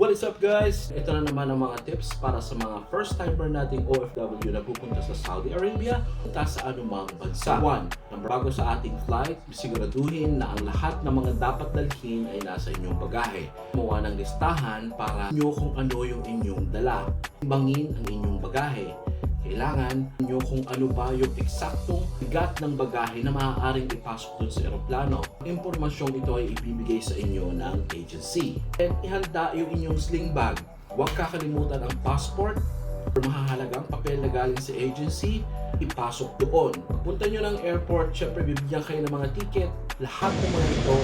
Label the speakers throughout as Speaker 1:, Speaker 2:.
Speaker 1: What is up guys? Ito na naman ang mga tips para sa mga first timer nating OFW na pupunta sa Saudi Arabia punta sa anumang bansa. 1. Number bago sa ating flight, siguraduhin na ang lahat ng mga dapat dalhin ay nasa inyong bagahe. Gumawa ng listahan para nyo kung ano yung inyong dala. Timbangin ang inyong bagahe. Kailangan nyo kung ano ba yung eksaktong bigat ng bagahe na maaaring ipasok dun sa eroplano. Impormasyong ito ay ibibigay sa inyo ng agency. And ihanda yung inyong sling bag. Huwag kakalimutan ang passport or mahahalagang papel na galing sa agency, ipasok doon. Punta nyo ng airport, syempre bibigyan kayo ng mga ticket. Lahat ng mga ito,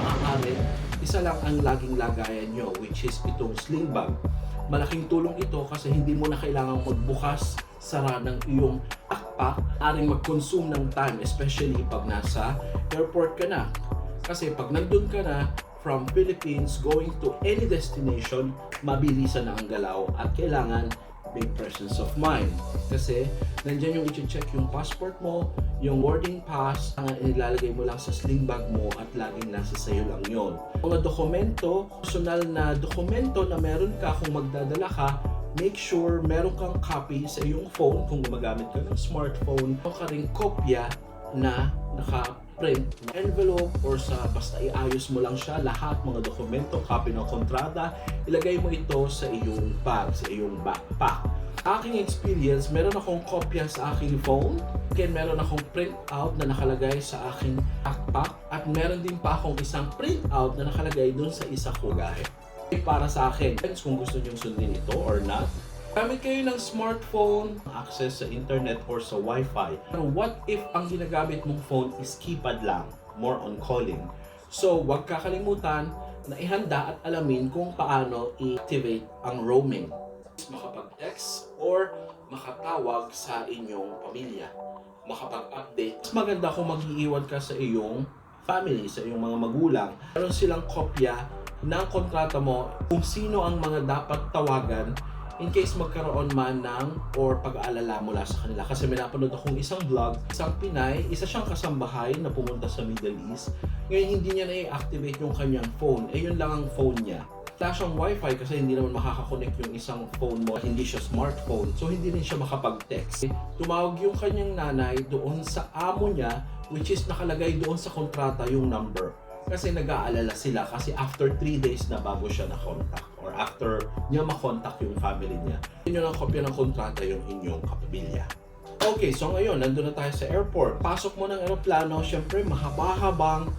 Speaker 1: maaari, isa lang ang laging lagayan nyo, which is itong sling bag. Malaking tulong ito kasi hindi mo na kailangang magbukas, sara ng iyong backpack, aring mag-consume ng time, especially pag nasa airport ka na. Kasi pag nandun ka na, from Philippines going to any destination, mabilisan na ang galaw at kailangan may presence of mind. Kasi nandyan yung i-check yung passport mo, yung boarding pass, ang inilalagay mo lang sa sling bag mo at laging nasa sayo lang yon. Mga dokumento, personal na dokumento na meron ka kung magdadala ka, make sure meron kang copy sa iyong phone kung gumagamit ka ng smartphone. Meron ka rin kopya na naka-print na envelope or sa basta iayos mo lang siya lahat mga dokumento, copy ng kontrata, ilagay mo ito sa iyong bag, sa iyong backpack. Aking experience, meron akong kopya sa aking phone, Again, meron akong print out na nakalagay sa aking backpack at meron din pa akong isang print out na nakalagay dun sa isa ko gahe. Para sa akin, kung gusto nyo sundin ito or not, Gamit kayo ng smartphone, access sa internet or sa wifi. Pero what if ang ginagamit mong phone is keypad lang, more on calling? So, huwag kakalimutan na ihanda at alamin kung paano i-activate ang roaming. Makapag-text or makatawag sa inyong pamilya. Makapag-update. Mas maganda kung mag-iiwan ka sa iyong family, sa iyong mga magulang. Meron silang kopya ng kontrata mo kung sino ang mga dapat tawagan in case magkaroon man ng or pag-aalala mula sa kanila. Kasi may napanood akong isang vlog, isang Pinay, isa siyang kasambahay na pumunta sa Middle East. Ngayon hindi niya na-activate yung kanyang phone. Eh yun lang ang phone niya. Wala siyang wifi kasi hindi naman makakakonect yung isang phone mo. Hindi siya smartphone. So hindi rin siya makapag-text. Tumawag yung kanyang nanay doon sa amo niya which is nakalagay doon sa kontrata yung number kasi nag-aalala sila kasi after 3 days na bago siya na-contact or after niya ma-contact yung family niya, yun yung kopya ng kontrata yung inyong kapamilya. Okay, so ngayon, nandun na tayo sa airport. Pasok mo ng aeroplano, syempre mahaba-habang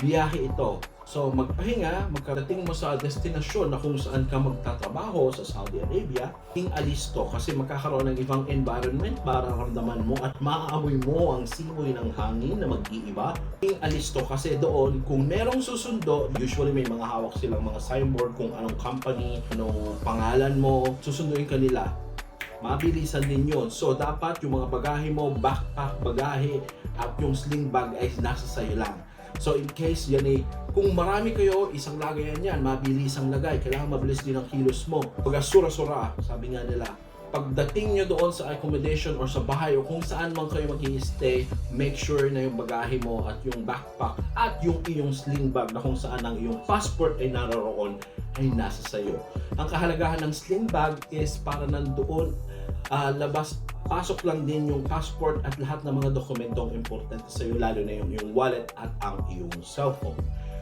Speaker 1: biyahe ito. So magpahinga, magkarating mo sa destinasyon na kung saan ka magtatrabaho sa Saudi Arabia, king alisto kasi magkakaroon ng ibang environment para ramdaman mo at maaamoy mo ang simoy ng hangin na mag-iiba. King alisto kasi doon, kung merong susundo, usually may mga hawak silang mga signboard kung anong company, anong pangalan mo, susunduin ka nila mabilisan din yun. So, dapat yung mga bagahe mo, backpack, bagahe, at yung sling bag ay nasa sayo lang. So, in case yan eh, kung marami kayo, isang lagayan yan, mabilis ang lagay. Kailangan mabilis din ang kilos mo. Pag sura-sura, sabi nga nila, pagdating nyo doon sa accommodation or sa bahay o kung saan man kayo mag stay make sure na yung bagahe mo at yung backpack at yung iyong sling bag na kung saan ang iyong passport ay naroon ay nasa sayo. Ang kahalagahan ng sling bag is para nandoon ah, labas pasok lang din yung passport at lahat ng mga dokumentong importante sa iyo lalo na yung, yung wallet at ang iyong cellphone.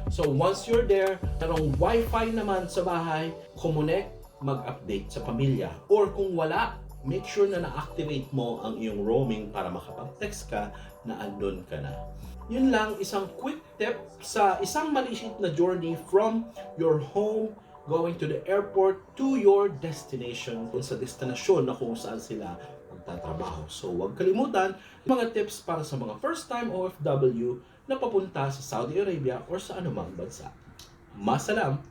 Speaker 1: So once you're there, merong wifi naman sa bahay, connect, mag-update sa pamilya. Or kung wala, make sure na na-activate mo ang iyong roaming para makapag-text ka na andun ka na. Yun lang, isang quick tip sa isang maliit na journey from your home going to the airport to your destination kung sa destinasyon na kung saan sila magtatrabaho. So huwag kalimutan mga tips para sa mga first time OFW na papunta sa Saudi Arabia or sa anumang bansa. Masalam!